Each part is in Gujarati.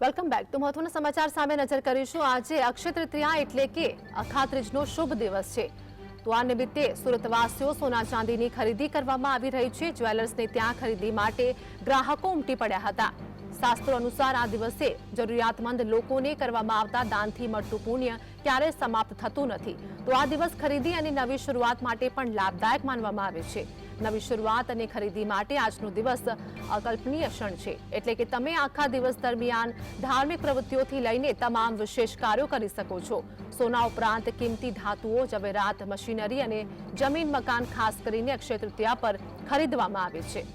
Welcome back. તો મહત્વના સમાચાર સામે નજર કરીશું. આજે અક્ષય તૃતીયા એટલે કે અખાત્રીજનો શુભ દિવસ છે. તો આ નિમિત્તે સુરતવાસીઓ સોના ચાંદીની ખરીદી કરવામાં આવી રહી છે. જ્વેલર્સને ત્યાં ખરીદી માટે ગ્રાહકો ઉમટી પડ્યા હતા. શાસ્ત્રો અનુસાર આ દિવસે જરૂરિયાતમંદ લોકોને કરવામાં આવતા દાનથી મળતું પુણ્ય ક્યારેય સમાપ્ત થતું નથી. તો આ દિવસ ખરીદી અને નવી શરૂઆત માટે પણ લાભદાયક માનવામાં આવે છે. નવી શરૂઆત અને ખરીદી માટે આજનો દિવસ અકલ્પનીય ક્ષણ છે. એટલે કે તમે આખા દિવસ દરમિયાન ધાર્મિક પ્રવૃત્તિઓથી લઈને તમામ વિશેષ કાર્યો કરી શકો છો. સોના ઉપરાંત કિંમતી ધાતુઓ જવેરાત મશીનરી અને જમીન મકાન ખાસ કરીને અક્ષય તૃતીયા પર ખરીદવામાં આવે છે.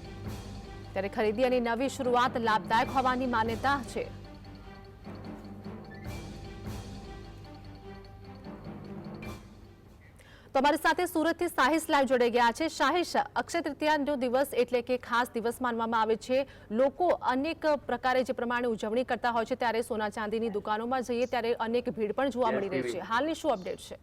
ત્યારે ખરીદી અને નવી શરૂઆત લાભદાયક હોવાની માન્યતા છે. તો અમારી સાથે સુરતથી સાહિશ લાઈવ જોડાઈ ગયા છે. સાહિશ અક્ષય તૃતીયાનો દિવસ એટલે કે ખાસ દિવસ માનવામાં આવે છે. લોકો અનેક પ્રકારે જે પ્રમાણે ઉજવણી કરતા હોય છે ત્યારે સોના ચાંદીની દુકાનોમાં જઈએ ત્યારે અનેક ભીડ પણ જોવા મળી રહી છે. હાલની શું અપડેટ છે?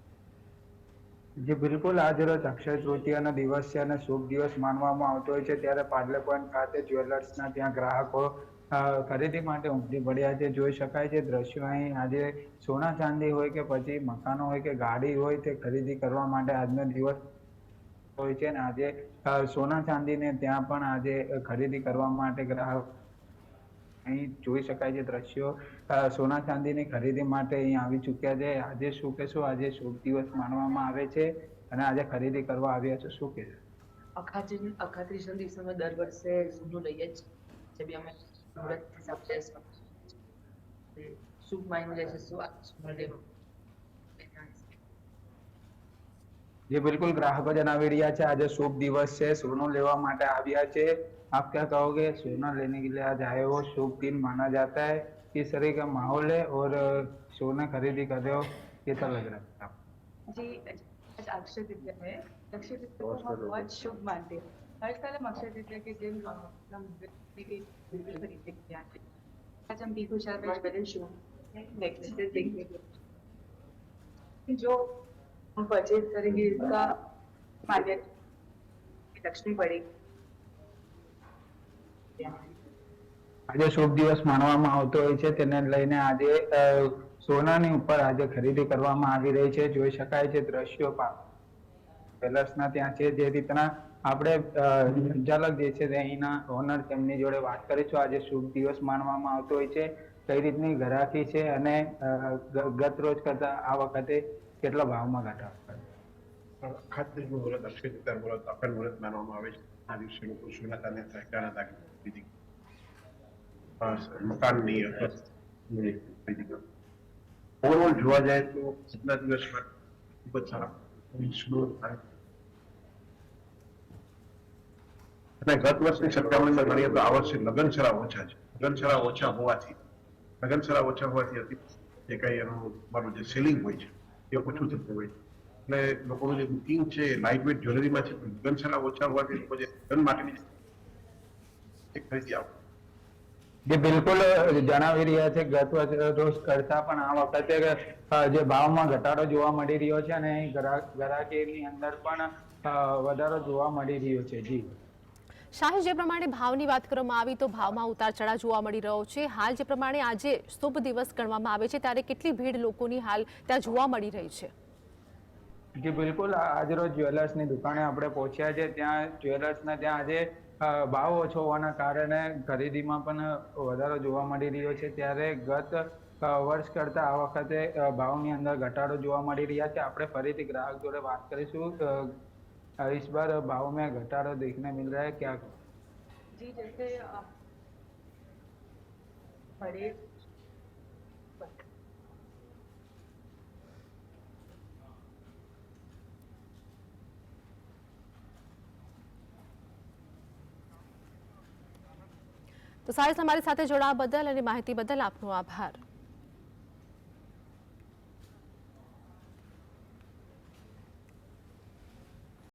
જે બિલકુલ આજે રોજ અક્ષય તૃતીયાનો દિવસ છે અને શુભ દિવસ માનવામાં આવતો હોય છે, ત્યારે પાર્લે પોઈન્ટ ખાતે જ્વેલર્સના ત્યાં ગ્રાહકો ખરીદી માટે ઉમટી પડ્યા છે જોઈ શકાય છે. દ્રશ્યો અહીં આજે સોના ચાંદી હોય કે પછી મકાનો હોય કે ગાડી હોય તે ખરીદી કરવા માટે આજનો દિવસ હોય છે અને આજે સોના ચાંદીને ત્યાં પણ આજે ખરીદી કરવા માટે ગ્રાહક અહીં જોઈ શકાય છે દ્રશ્યો. સોના ચાંદીની ખરીદી માટે અહીં આવી ચૂક્યા છે. આજે શું કહેશો? આજે શુભ દિવસ માનવામાં આવે છે અને આજે ખરીદી કરવા આવ્યા છો. શું કહેશો? અખાત્રીજ અખાત્રીજના દિવસોમાં દર વર્ષે સોનું લઈએ જ જે બી અમે સુરત શુભ માન્યું જાય છે. શું જે બિલકુલ ગ્રાહકો જણાવી રહ્યા છે આજે શુભ દિવસ છે સોનું લેવા માટે આવ્યા છે આપ क्या कहोगे सोना लेने के लिए आज आए हो शुभ दिन माना जाता है किस तरह का माहौल है और सोना खरीदी कर रहे हो कैसा लग रहा है आपको? जी आज अक्षय तृतीया है अक्षय तृतीया को हम बहुत शुभ मानते हैं हर साल हम अक्षय तृतीया के दिन हम अपना मुहूर्त की बिल्कुल खरीदने के लिए आते हैं आज हम बिल्कुल शायद में ज्वेलरी शो नेक्स्ट डे देखने के जो हम परचेज करेंगे इसका मान्य लक्ष्मी पड़ेगी આજે શુભ દિવસ માનવામાં આવતો હોય છે તેને લઈને આજે અ, સોનાની ઉપર આજે ખરીદી કરવામાં આવી રહી છે જોઈ શકાય છે દ્રશ્યો જ્વેલર્સના ત્યાં છે જે રીતના આપણે અ, ઝલક જે છે તે અહીંના ઓનર તેમની જોડે વાત કરીશું આજે શુભ દિવસ માનવામાં આવતો હોય છે કઈ રીતની ગ્રાહકી છે અને અ, ગ- ગત રોજ કરતા આ વખતે કેટલા ભાવમાં ઘટાડો અક્ષય તૃતીયા મુહૂર્ત માનવામાં આવે છે. આ દિવસે ખરીદી મકાનની જોવા જાય તો સારા અને ગત વર્ષની સરખામણીમાં ગણીએ તો આ વર્ષે લગ્નસરા ઓછા છે. લગ્નસરા ઓછા હોવાથી, લગ્નસરા ઓછા હોવાથી હતી જે કઈ એનું મારું જે સેલિંગ હોય છે. એ ઓછું થતું હોય. અને લોકોનું જે બુકિંગ છે લાઇટ વેટ જ્વેલરીમાં છે લગ્નસરા ઓછા હોવાથી લોકો જે ગન માટેની જે ખરીદી આવે જે બિલકુલ જણાવી રહ્યા છે, ગત રોજ કરતા પણ આ વખતે જે ભાવમાં ઘટાડો જોવા મળી રહ્યો છે અને ગ્રાહકીની અંદર પણ વધારો જોવા મળી રહ્યો છે. જી. શાહી જે પ્રમાણે ભાવની વાત કરવામાં આવી તો ભાવમાં ઉતાર ચઢાવ જોવા મળી રહ્યો છે. હાલ જે પ્રમાણે આજે શુભ દિવસ ગણવામાં આવે છે, ત્યારે કેટલી ભીડ લોકોની હાલ ત્યાં જોવા મળી રહી છે? જી, બિલકુલ. આજરોજ જ્વેલર્સની દુકાને આપણે પહોંચ્યા છે. ત્યાં જ્વેલર્સના ત્યાં આજે ભાવ ઓછો હોવાના કારણે ખરીદીમાં પણ વધારો જોવા મળી રહ્યો છે. ત્યારે ગત વર્ષ કરતા આ વખતે ભાવની અંદર ઘટાડો જોવા મળી રહ્યા છે. આપણે ફરીથી ગ્રાહક જોડે વાત કરીશું. इस बार भाव में घटाडो देखने मिल रहा है क्या जी जैसे अ, बड़े તો સાહિસ અમારી સાથે જોડાવા બદલ અને માહિતી બદલ આપનો આભાર